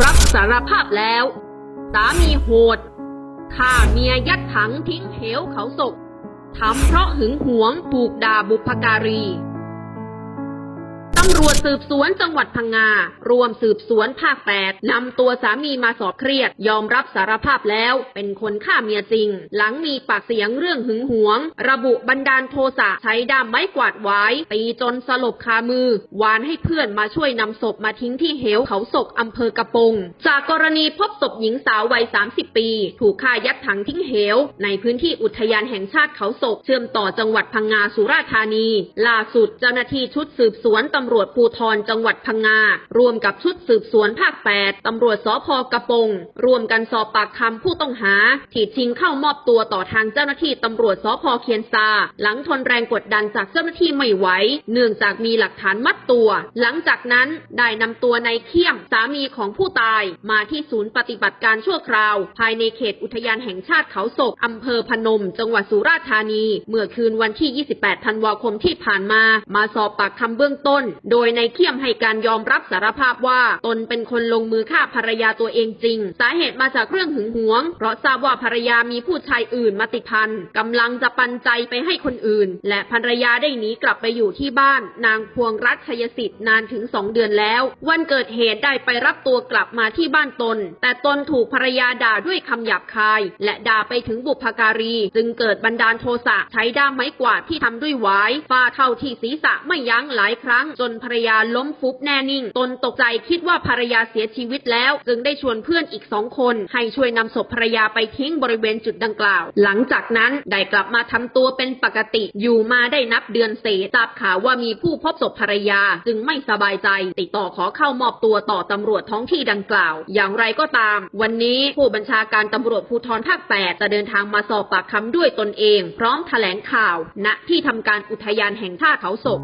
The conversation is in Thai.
รับสารภาพแล้ว สามีโหดฆ่าเมียยัดถังทิ้งเหวเขาศกทำเพราะหึงหวงถูกด่าบุพการี ตำรวจสืบสวนจังหวัดพังงา รวมสืบสวนภาค 8 นำตัวสามีมาสอบเครียด ยอมรับสารภาพแล้ว เป็นคนฆ่าเมียจริง หลังมีปากเสียงเรื่องหึงหวง ระบุบันดาลโทสะใช้ด้ามไม้กวาดไว้ตีจนสลบคามือ วานให้เพื่อนมาช่วยนำศพมาทิ้งที่เหวเขาศกอำเภอกระปง จากกรณีพบศพหญิงสาววัย 30 ปี ถูกฆ่ายัดถังทิ้งเหว ในพื้นที่อุทยานแห่งชาติเขาศก เชื่อมต่อจังหวัดพังงาสุราษฎร์ธานี ล่าสุดเจ้าหน้าที่ชุดสืบสวนตำรวจภูธรจังหวัดพังงา ร่วมกับชุดสืบสวนภาค 8 ตำรวจสพกระปงรวมกันสอบปากคำผู้ต้องหา ที่ชิงเข้ามอบตัวต่อทางเจ้าหน้าที่ตำรวจสพเคียนซา หลังทนแรงกดดันจากเจ้าหน้าที่ไม่ไหว เนื่องจากมีหลักฐานมัดตัว หลังจากนั้นได้นำตัวนายเขี้ยมสามีของผู้ตาย มาที่ศูนย์ปฏิบัติการชั่วคราว ภายในเขตอุทยานแห่งชาติเขาศกอำเภอพนม จังหวัดสุราษฎร์ธานี เมื่อคืนวันที่ 28 ธันวาคมที่ผ่านมา มาสอบปากคำเบื้องต้นโดยในเขี้ยมให้การยอมรับสารภาพว่า ตนเป็นคนลงมือฆ่าภรรยาตัวเองจริง สาเหตุมาจากเรื่องหึงหวง เพราะทราบว่าภรรยามีผู้ชายอื่นมาติดพันกำลังจะปันใจไปให้คนอื่น และภรรยาได้หนีกลับไปอยู่ที่บ้าน นางพวงรัตชยสิทธิ์นานถึง2เดือนแล้ว วันเกิดเหตุได้ไปรับตัวกลับมาที่บ้านตน แต่ตนถูกภรรยาด่าด้วยคำหยาบคาย และด่าไปถึงบุพการี จึงเกิดบันดาลโทสะใช้ด้ามไม้กวาดที่ทำด้วยไว้ฟาเข้าที่ศีรษะไม่ยั้งหลายครั้งจนนภรรยาล้มฟุบแน่นิ่ง ตนตกใจคิดว่าภรรยาเสียชีวิตแล้ว จึงได้ชวนเพื่อนอีกสองคน ให้ช่วยนำศพภรรยาไปทิ้งบริเวณจุดดังกล่าว หลังจากนั้นได้กลับมาทำตัวเป็นปกติอยู่มาได้นับเดือนเศษทราบข่าวว่ามีผู้พบศพภรรยา จึงไม่สบายใจ ติดต่อขอเข้ามอบตัวต่อตำรวจท้องที่ดังกล่าว อย่างไรก็ตาม วันนี้ผู้บัญชาการตำรวจภูธรภาค 8 จะเดินทางมาสอบปากคำด้วยตนเอง พร้อมแถลงข่าว ณที่ทำการอุทยานแห่งชาติเขาศก